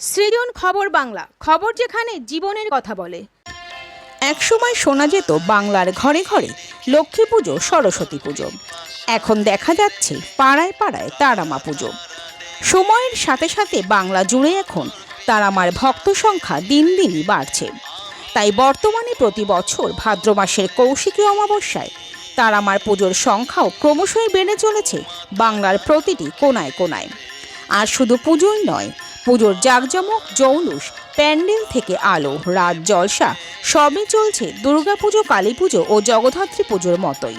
সৃজন খবর বাংলা, খবর যেখানে জীবনের কথা বলে। একসময় শোনা যেত বাংলার ঘরে ঘরে লক্ষ্মী পুজো, সরস্বতী পুজো। এখন দেখা যাচ্ছে পাড়ায় পাড়ায় তারামা পুজো। সময়ের সাথে সাথে বাংলা জুড়ে এখন তারামার ভক্ত সংখ্যা দিন দিনই বাড়ছে। তাই বর্তমানে প্রতি বছর ভাদ্র মাসের কৌশিকী অমাবস্যায় তারামার পুজোর সংখ্যাও ক্রমশই বেড়ে চলেছে বাংলার প্রতিটি কোনায় কোনায়। আর শুধু পুজোই নয় পুজোর জাঁকজমক, জৌলুস, প্যান্ডেল থেকে আলো, রাত জলসা, সবই চলছে দুর্গাপুজো কালী পুজো ও জগদ্ধাত্রী পুজোর মতোই।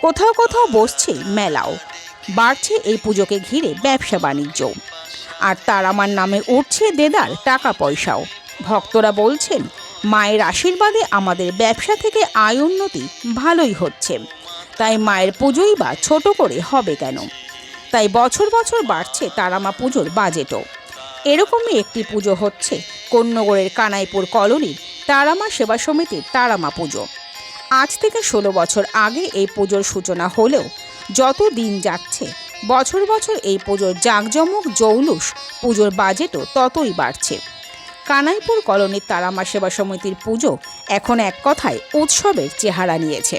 কোথাও কোথাও বসছে মেলাও। বাড়ছে এই পুজোকে ঘিরে ব্যবসা বাণিজ্য। আর তার আমার নামে উঠছে দেদার টাকা পয়সাও ভক্তরা বলছেন, মায়ের আশীর্বাদে আমাদের ব্যবসা থেকে আয় উন্নতি ভালোই হচ্ছে। তাই মায়ের পুজোই বা ছোট করে হবে কেন? তাই বছর বছর বাড়ছে তারামা পুজোর বাজেটও। এরকমই একটি পুজো হচ্ছে। কন্যগড়ের কানাইপুর কলোনির তারামা সেবা সমিতির তারামা পুজো। আজ থেকে ষোলো বছর আগে এই পুজোর সূচনা হলেও যত দিন যাচ্ছে, বছর বছর এই পুজোর জাঁকজমক, জৌলুস, পুজোর বাজেটও ততই বাড়ছে। কানাইপুর কলোনির তারামা সেবা সমিতির পুজো এখন এক কথায় উৎসবের চেহারা নিয়েছে।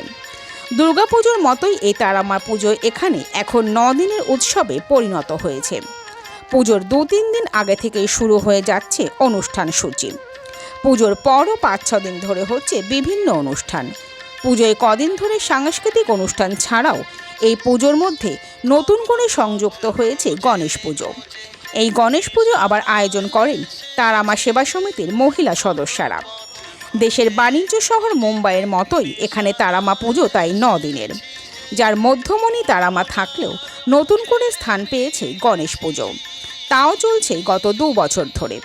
দুর্গাপুজোর মতোই এই তারামা পুজো এখানে এখন ন দিনের উৎসবে পরিণত হয়েছে। পুজোর দু তিন দিন আগে থেকেই শুরু হয়ে যাচ্ছে অনুষ্ঠান সূচি। পুজোর পরও পাঁচ, ছ দিন ধরে হচ্ছে বিভিন্ন অনুষ্ঠান। পুজোয় কদিন ধরে সাংস্কৃতিক অনুষ্ঠান ছাড়াও এই পুজোর মধ্যে নতুন করে সংযুক্ত হয়েছে গণেশ পুজো। এই গণেশ পুজো আবার আয়োজন করেন তারামা সেবা সমিতির মহিলা সদস্যরা। দেশের বাণিজ্য শহর মুম্বাইয়ের মতোই এখানে তারামা পুজো তাই ন দিনের। যার মধ্যমণি তারামা থাকলেও নতুন করে স্থান পেয়েছে গণেশ পুজো। তাও চলছে গত দু বছর ধরে।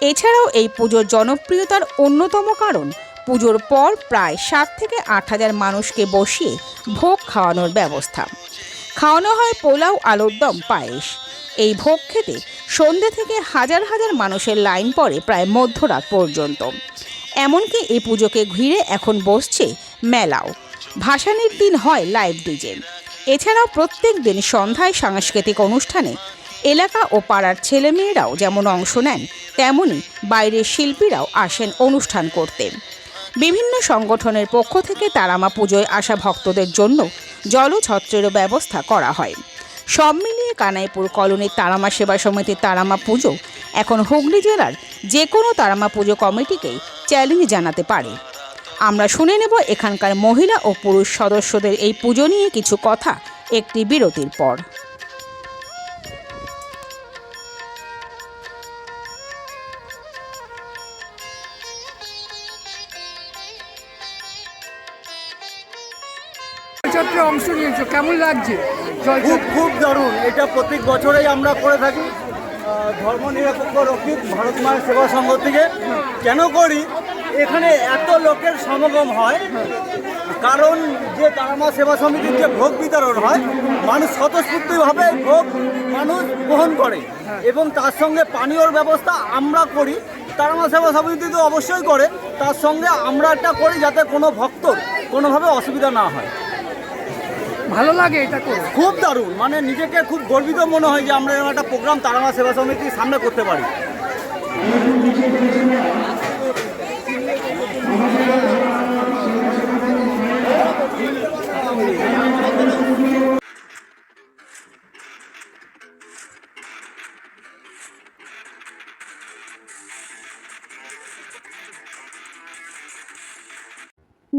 এছাড়াও এই পুজোর জনপ্রিয়তার অন্যতম কারণ, পুজোর পর প্রায় সাত থেকে আট হাজার মানুষকে বসিয়ে ভোগ খাওয়ানোর ব্যবস্থা। খাওয়ানো হয় পোলাও, আলুর দম, পায়েস। এই ভোগ খেতে সন্ধ্যে থেকে হাজার হাজার মানুষের লাইন পড়ে প্রায় মধ্যরাত পর্যন্ত। এমনকি এই পুজোকে ঘিরে এখন বসছে মেলাও। ভাসানির দিন হয় লাইভ ডিজে। এছাড়াও প্রত্যেক দিন সন্ধ্যায় সাংস্কৃতিক অনুষ্ঠানে এলাকা ও পাড়ার ছেলেমেয়েরাও যেমন অংশ নেন, তেমনি বাইরের শিল্পীরাও আসেন অনুষ্ঠান করতে। বিভিন্ন সংগঠনের পক্ষ থেকে তারামা পুজোয় আসা ভক্তদের জন্য জলছত্রেরও ব্যবস্থা করা হয়। সব মিলিয়ে কানাইপুর কলোনির তারামা সেবা সমিতির তারামা পুজো এখন হুগলি জেলার যে কোনো তারামা পুজো কমিটিকেই চ্যালেঞ্জ জানাতে পারে। আমরা শুনে নেব এখানকার মহিলা ও পুরুষ সদস্যদের এই পুজো নিয়ে কিছু কথা একটি বিরতির পর। জলচত্রে অংশ নিয়েছো, কেমন লাগছে খুব খুব দারুণ। এটা প্রত্যেক বছরেই আমরা করে থাকি। ধর্ম নিরপেক্ষ রক্ষিত ভারত মায়ের সেবা সংঘ থেকে। কেন করি? এখানে এত লোকের সমাগম হয়। কারণ যে তারামা সেবা সমিতির যে ভোগ বিতরণ হয়, মানুষ স্বতঃস্ফূর্তভাবে ভোগ মানুষ গ্রহণ করে। এবং তার সঙ্গে পানীয়র ব্যবস্থা আমরা করি। তারামা সেবা সমিতি তো অবশ্যই করে। তার সঙ্গে আমরা একটা করি যাতে কোনো ভক্ত কোনোভাবে অসুবিধা না হয়। ভালো লাগে এটা করে। খুব দারুণ মানে নিজেকে খুব গর্বিত মনে হয় যে আমরা একটা প্রোগ্রাম তারামা সেবা সমিতির সামনে করতে পারি।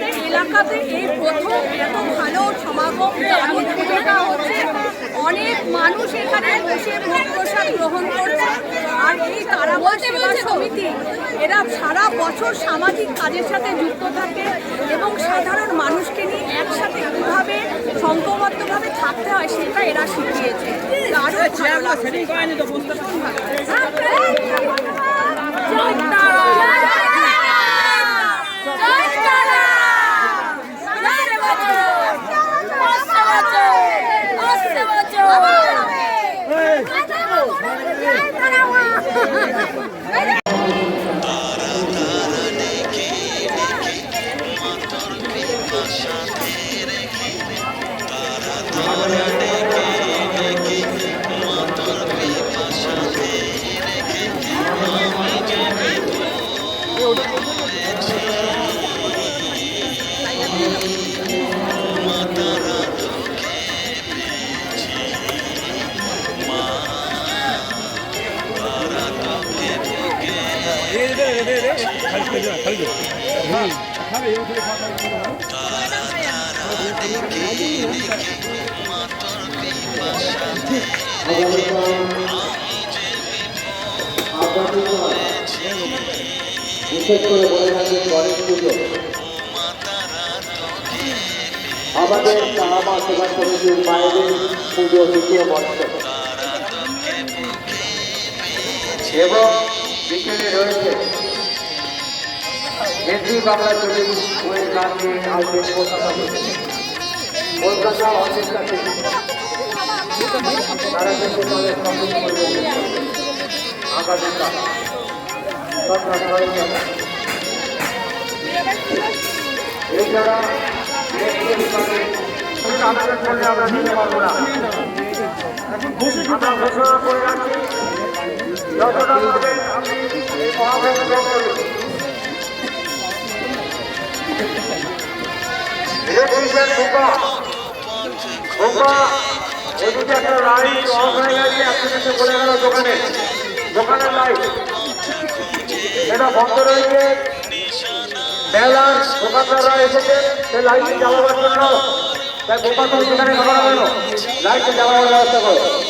আমাদের এলাকাতে এই প্রথম এত ভালো সমাগম হচ্ছে। অনেক মানুষ এখানে বসে প্রসাদ গ্রহণ করছে। আর এই তারামা সেবা সমিতি, এরা সারা বছর সামাজিক কাজের সাথে যুক্ত থাকে এবং সাধারণ মানুষকে নিয়ে একসাথে কীভাবে সংঘবদ্ধভাবে থাকতে হয় সেটা এরা শিখিয়েছে। দারুণ Yeah. বিশেষ করে বলে থাকি গণেশ পুজো আমাদের তারামা সেবা সমিতির মায়েদের পুজো দ্বিতীয় বর্ষ। এবং বিকেলে রয়েছে হিন্দি বাংলা চল্লিশ বইয়ের গান নিয়ে আসবেন কলকাতা। কলকাতা অর্কেস্ট্রা থেকে তারা কিন্তু তাদের এছাড়া করলে আমরা দিতে পারব না যতটা আপনি এদিকে একটা লাইট অফ হয়ে গেছে একসাথে বলে গেল দোকানে দোকানের লাইট এটা বন্ধ রয়েছে মেলার দোকানদাররা এসেছে সেই লাইটটি জ্বালাবার জন্য তাই বোকাতল সেখানে ঢোকানো জ্বালাবার ব্যবস্থা করো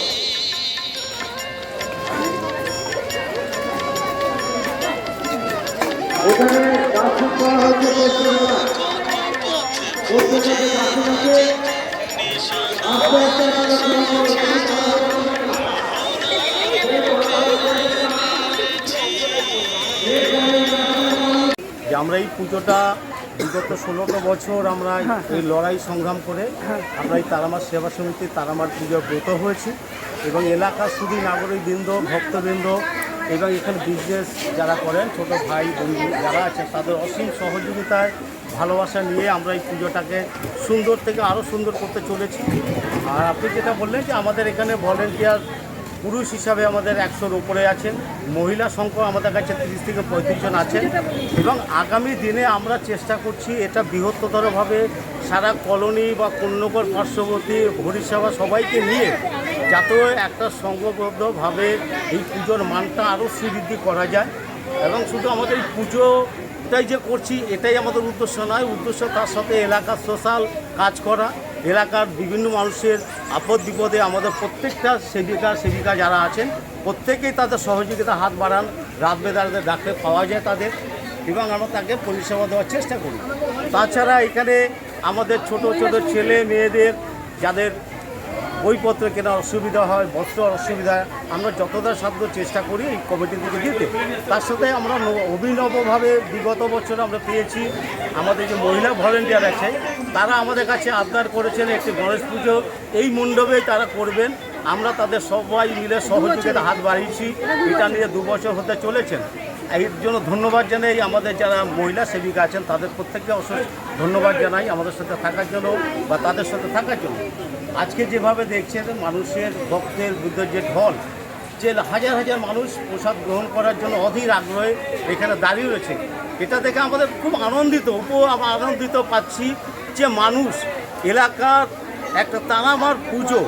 এখানে কাজ করা হচ্ছে পশ্চিমবঙ্গ পশ্চিমবঙ্গে কাছে কাছে আস্তে আস্তে যে আমরা এই পুজোটা বিগত ষোলোটো বছর আমরা এই লড়াই সংগ্রাম করে আমরা এই তারামার সেবা সমিতি তারামার পুজো ব্রত হয়েছি এবং এলাকার শুধু নাগরিকবৃন্দ ভক্তবৃন্দ এবং এখানে বিজনেস যারা করেন, ছোট ভাই, বন্ধু যারা আছে, তাদের অসীম সহযোগিতায় ভালোবাসা নিয়ে আমরা এই পুজোটাকে সুন্দর থেকে আরও সুন্দর করতে চলেছি। আর আপনি যেটা বললেন যে আমাদের এখানে ভলেন্টিয়ার পুরুষ হিসাবে আমাদের একশোর উপরে আছেন, মহিলা সংখ্যা আমাদের কাছে তিরিশ থেকে পঁয়ত্রিশ জন আছেন এবং আগামী দিনে আমরা চেষ্টা করছি এটা বৃহত্তরভাবে সারা কলোনি বা কন্যকর পার্শ্ববর্তী হরিসভা সবাইকে নিয়ে যাতে একটা সংঘবদ্ধভাবে এই পুজোর মানটা আরও শ্রীবৃদ্ধি করা যায়। এবং শুধু আমাদের এই পুজোটাই যে করছি, এটাই আমাদের উদ্দেশ্য নয়। উদ্দেশ্য তার সাথে এলাকার সোশ্যাল কাজ করা, এলাকার বিভিন্ন মানুষের আপদ বিপদে আমাদের প্রত্যেকটা সেবিকা সেবিকা যারা আছেন, প্রত্যেকেই তাদের সহযোগিতা হাত বাড়ান। রাত বেদারাতে ডাকলে পাওয়া যায় তাদের, এবং আমরা তাকে পরিষেবা দেওয়ার চেষ্টা করি। তাছাড়া এখানে আমাদের ছোট ছোট ছেলে, মেয়েদের, যাদের বইপত্র কেনার অসুবিধা হয়, বস্ত্র অসুবিধা আমরা যতটা সাধ্য চেষ্টা করি এই কমিটির দিকে দিতে তার সাথে আমরা অভিনবভাবে বিগত বছর আমরা পেয়েছি আমাদের যে মহিলা ভলেন্টিয়ার আছে, তারা আমাদের কাছে আবদার করেছেন একটি গণেশ পুজো। এই মণ্ডপেই তারা করবেন। আমরা তাদের সবাই মিলে সহযোগিতা হাত বাড়িয়েছি। এটা নিয়ে দু বছর হতে চলেছেন এর জন্য ধন্যবাদ জানাই আমাদের যারা মহিলা সেবিকা আছেন, তাদের প্রত্যেককে অশেষ ধন্যবাদ জানাই আমাদের সাথে থাকার জন্য বা তাদের সাথে থাকার জন্য। আজকে যেভাবে দেখছেন মানুষের ভক্তের বুদ্ধের যে ঢল, যে হাজার হাজার মানুষ প্রসাদ গ্রহণ করার জন্য অধীর আগ্রহে এখানে দাঁড়িয়ে রয়েছে, এটা দেখে আমাদের খুব আনন্দিত উপ আনন্দিত পাচ্ছি যে মানুষ, এলাকার একটা তানামার পুজো,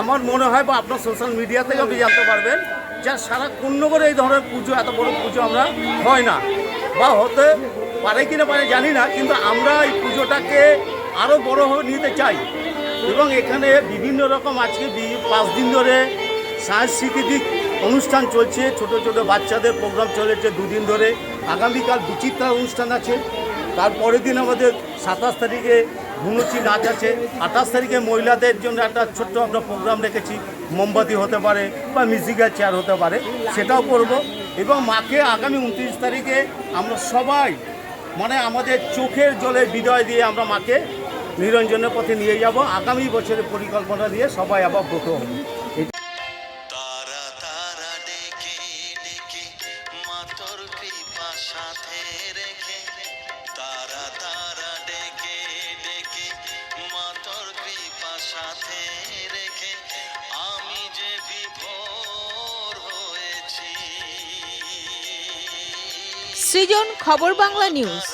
আমার মনে হয় বা আপনার সোশ্যাল মিডিয়া থেকে আপনি জানতে পারবেন যা সারা কুন্নগরে এই ধরনের পুজো, এত বড় পুজো আমরা হয় না। বা হতে পারে কিনা পারে জানি না, কিন্তু আমরা এই পুজোটাকে আরও বড় হয়ে নিতে চাই। এবং এখানে বিভিন্ন রকম আজকে পাঁচ দিন ধরে সাংস্কৃতিক অনুষ্ঠান চলছে। ছোট ছোট বাচ্চাদের প্রোগ্রাম চলেছে দুদিন ধরে। আগামীকাল বিচিত্রা অনুষ্ঠান আছে। তারপরের দিন আমাদের সাতাশ তারিখে ধুনুচি নাচ আছে। আঠাশ তারিখে মহিলাদের জন্য একটা ছোট্ট আমরা প্রোগ্রাম রেখেছি। মোমবাতি হতে পারে বা মিউজিক্যাল চেয়ার হতে পারে, সেটাও করব। এবং মাকে আগামী উনত্রিশ তারিখে আমরা সবাই মানে আমাদের চোখের জলে বিদায় দিয়ে আমরা মাকে নিরঞ্জনের পথে নিয়ে যাব। আগামী বছরের পরিকল্পনা দিয়ে সবাই আবার ব্রত হব। তারা তারা ডেকে ডেকে মাতর কৃপা সাথে রেখে। তারা তারা ডেকে ডেকে মাতর কৃপা রেখে। আমি যে বিভোর হয়েছি। সৃজন খবর বাংলা নিউজ।